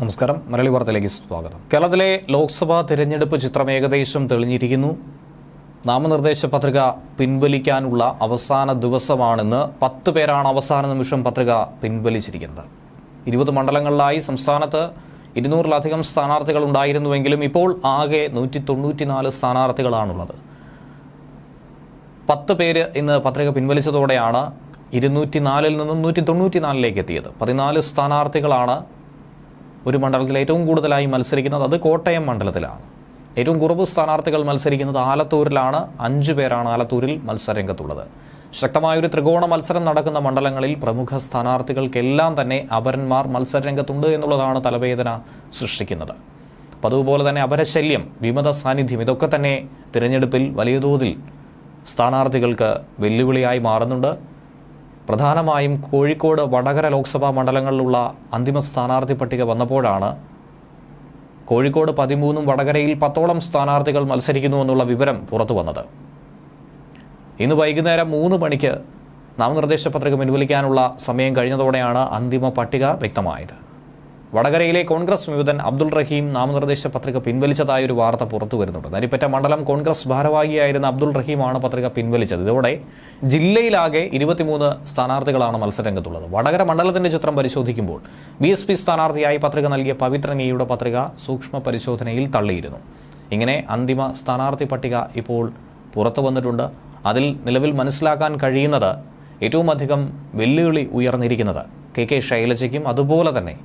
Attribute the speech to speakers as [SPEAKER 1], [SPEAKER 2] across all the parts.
[SPEAKER 1] നമസ്കാരം. മലയാളി വാർത്തയിലേക്ക് സ്വാഗതം. കേരളത്തിലെ ലോക്സഭാ തിരഞ്ഞെടുപ്പ് ചിത്രം ഏകദേശം തെളിഞ്ഞിരിക്കുന്നു. നാമനിർദ്ദേശ പത്രിക പിൻവലിക്കാനുള്ള അവസാന ദിവസമാണെന്ന് പത്ത് പേരാണ് അവസാന നിമിഷം പത്രിക പിൻവലിച്ചിരിക്കുന്നത്. ഇരുപത് മണ്ഡലങ്ങളിലായി സംസ്ഥാനത്ത് ഇരുന്നൂറിലധികം സ്ഥാനാർത്ഥികൾ ഉണ്ടായിരുന്നുവെങ്കിലും ഇപ്പോൾ ആകെ നൂറ്റി തൊണ്ണൂറ്റിനാല് സ്ഥാനാർത്ഥികളാണുള്ളത്. പത്ത് പേര് ഇന്ന് പത്രിക പിൻവലിച്ചതോടെയാണ് ഇരുന്നൂറ്റി നാലിൽ നിന്നും നൂറ്റി തൊണ്ണൂറ്റിനാലിലേക്ക് എത്തിയത്. പതിനാല് സ്ഥാനാർത്ഥികളാണ് ഒരു മണ്ഡലത്തിൽ ഏറ്റവും കൂടുതലായി മത്സരിക്കുന്നത് അത് കോട്ടയം മണ്ഡലത്തിലാണ്. ഏറ്റവും കുറവ് സ്ഥാനാർത്ഥികൾ മത്സരിക്കുന്നത് ആലത്തൂരിലാണ്. അഞ്ചു പേരാണ് ആലത്തൂരിൽ മത്സരരംഗത്തുള്ളത്. ശക്തമായൊരു ത്രികോണ മത്സരം നടക്കുന്ന മണ്ഡലങ്ങളിൽ പ്രമുഖ സ്ഥാനാർത്ഥികൾക്കെല്ലാം തന്നെ അപരന്മാർ മത്സരരംഗത്തുണ്ട് എന്നുള്ളതാണ് തലവേദന സൃഷ്ടിക്കുന്നത്. അപ്പം അതുപോലെ തന്നെ അപരശല്യം വിമത സാന്നിധ്യം ഇതൊക്കെ തന്നെ തിരഞ്ഞെടുപ്പിൽ വലിയ തോതിൽ സ്ഥാനാർത്ഥികൾക്ക് വെല്ലുവിളിയായി മാറുന്നുണ്ട്. പ്രധാനമായും കോഴിക്കോട് വടകര ലോക്സഭാ മണ്ഡലങ്ങളിലുള്ള അന്തിമ സ്ഥാനാർത്ഥി പട്ടിക വന്നപ്പോഴാണ് കോഴിക്കോട് പതിമൂന്നും വടകരയിൽ പത്തോളം സ്ഥാനാർത്ഥികൾ മത്സരിക്കുന്നു എന്നുള്ള വിവരം പുറത്തു വന്നത്. ഇന്ന് വൈകുന്നേരം മൂന്ന് മണിക്ക് നാമനിർദ്ദേശ പത്രിക പിൻവലിക്കാനുള്ള സമയം കഴിഞ്ഞതോടെയാണ് അന്തിമ പട്ടിക വ്യക്തമായത്. വടകരയിലെ കോൺഗ്രസ് വിമതൻ അബ്ദുൾ റഹീം നാമനിർദ്ദേശ പത്രിക പിൻവലിച്ചതായ ഒരു വാർത്ത പുറത്തു വരുന്നുണ്ട്. നരിപ്പറ്റ മണ്ഡലം കോൺഗ്രസ് ഭാരവാഹിയായിരുന്ന അബ്ദുൾ റഹീമാണ് പത്രിക പിൻവലിച്ചത്. ഇതോടെ ജില്ലയിലാകെ ഇരുപത്തിമൂന്ന് സ്ഥാനാർത്ഥികളാണ് മത്സരരംഗത്തുള്ളത്. വടകര മണ്ഡലത്തിന്റെ ചിത്രം പരിശോധിക്കുമ്പോൾ ബി എസ് പി സ്ഥാനാർത്ഥിയായി പത്രിക നൽകിയ പവിത്രനീയുടെ പത്രിക സൂക്ഷ്മ പരിശോധനയിൽ തള്ളിയിരുന്നു. ഇങ്ങനെ അന്തിമ സ്ഥാനാർത്ഥി പട്ടിക ഇപ്പോൾ പുറത്തു വന്നിട്ടുണ്ട്. അതിൽ നിലവിൽ മനസ്സിലാക്കാൻ കഴിയുന്നത് ഏറ്റവും അധികം വെല്ലുവിളി ഉയർന്നിരിക്കുന്നത് കെ കെ ശൈലജയ്ക്കും അതുപോലെ തന്നെ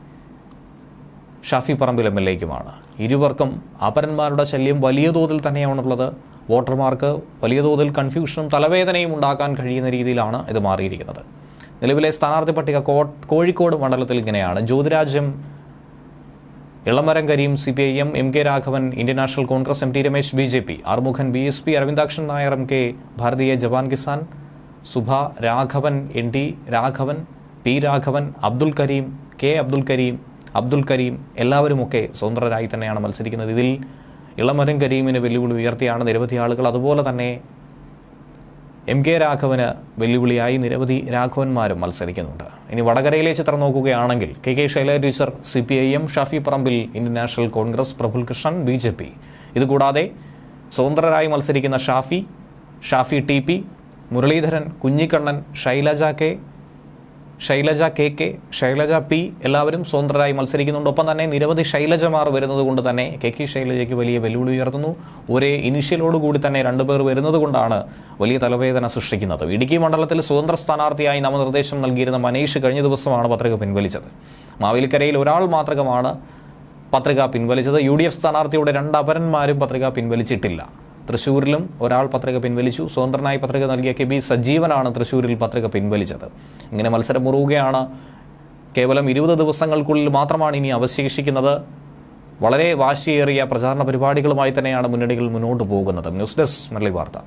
[SPEAKER 1] ഷാഫി പറമ്പിൽ എം എൽ എക്കുമാണ്. ഇരുവർക്കും അപരന്മാരുടെ ശല്യം വലിയ തോതിൽ തന്നെയാണുള്ളത്. വോട്ടർമാർക്ക് വലിയ തോതിൽ കൺഫ്യൂഷനും തലവേദനയും ഉണ്ടാക്കാൻ കഴിയുന്ന രീതിയിലാണ് ഇത് മാറിയിരിക്കുന്നത്. നിലവിലെ സ്ഥാനാർത്ഥി പട്ടിക കോഴിക്കോട് മണ്ഡലത്തിൽ ഇങ്ങനെയാണ്. ജ്യോതിരാജ്യം Elamaram Kareem C P I M M K Raghavan Indian national Congress M T Ramesh B J P. Arumukhan B S P Aravindakshan Nair M K Bharatiya Jawan Kisan Sabha Raghavan N T Raghavan P Raghavan Abdul Kareem K Abdul Kareem Abdul Kareem എല്ലാവരുമൊക്കെ സ്വതന്ത്രരായി തന്നെയാണ് മത്സരിക്കുന്നത്. ഇതിൽ ഇളമരം കരീമിന് വെല്ലുവിളി ഉയർത്തിയാണ് നിരവധി ആളുകൾ. അതുപോലെ തന്നെ M K Raghavan വെല്ലുവിളിയായി നിരവധി രാഘവന്മാരും മത്സരിക്കുന്നുണ്ട്. ഇനി വടകരയിലെ ചിത്രം നോക്കുകയാണെങ്കിൽ K K Shaila teacher C P I M Shafi Parambil Indian national Congress Praful Krishnan B J P. ഇതുകൂടാതെ സ്വതന്ത്രരായി മത്സരിക്കുന്ന Shafi Shafi T P Muraleedharan Kunhikannan Shailaja K Shailaja K K Shailaja P എല്ലാവരും സ്വതന്ത്രരായി മത്സരിക്കുന്നുണ്ട്. ഒപ്പം തന്നെ നിരവധി ശൈലജമാർ വരുന്നത് കൊണ്ട് തന്നെ കെ കെ ശൈലജയ്ക്ക് വലിയ വെല്ലുവിളി ഉയർത്തുന്നു. ഒരേ ഇനിഷ്യലോട് കൂടി തന്നെ രണ്ടുപേർ വരുന്നത് കൊണ്ടാണ് വലിയ തലവേദന സൃഷ്ടിക്കുന്നത്. ഇടുക്കി മണ്ഡലത്തിൽ സ്വതന്ത്ര സ്ഥാനാർത്ഥിയായി നാമനിർദ്ദേശം നൽകിയിരുന്ന മനീഷ് കഴിഞ്ഞ ദിവസമാണ് പത്രിക പിൻവലിച്ചത്. മാവേലിക്കരയിൽ ഒരാൾ മാത്രമാണ് പത്രിക പിൻവലിച്ചത്. യു ഡി എഫ് സ്ഥാനാർത്ഥിയുടെ രണ്ട് അപരന്മാരും പത്രിക പിൻവലിച്ചിട്ടില്ല. തൃശ്ശൂരിലും ഒരാൾ പത്രിക പിൻവലിച്ചു. സ്വതന്ത്രനായി പത്രിക നൽകിയ കെ ബി സജീവനാണ് തൃശ്ശൂരിൽ പത്രിക പിൻവലിച്ചത്. ഇങ്ങനെ മത്സരം മുറുകയാണ് കേവലം ഇരുപത് ദിവസങ്ങൾക്കുള്ളിൽ മാത്രമാണ് ഇനി അവശേഷിക്കുന്നത്. വളരെ വാശിയേറിയ പ്രചാരണ പരിപാടികളുമായി തന്നെയാണ് മുന്നണികൾ മുന്നോട്ട് പോകുന്നത്. ന്യൂസ് ഡെസ്ക് മലയാളി വാർത്ത.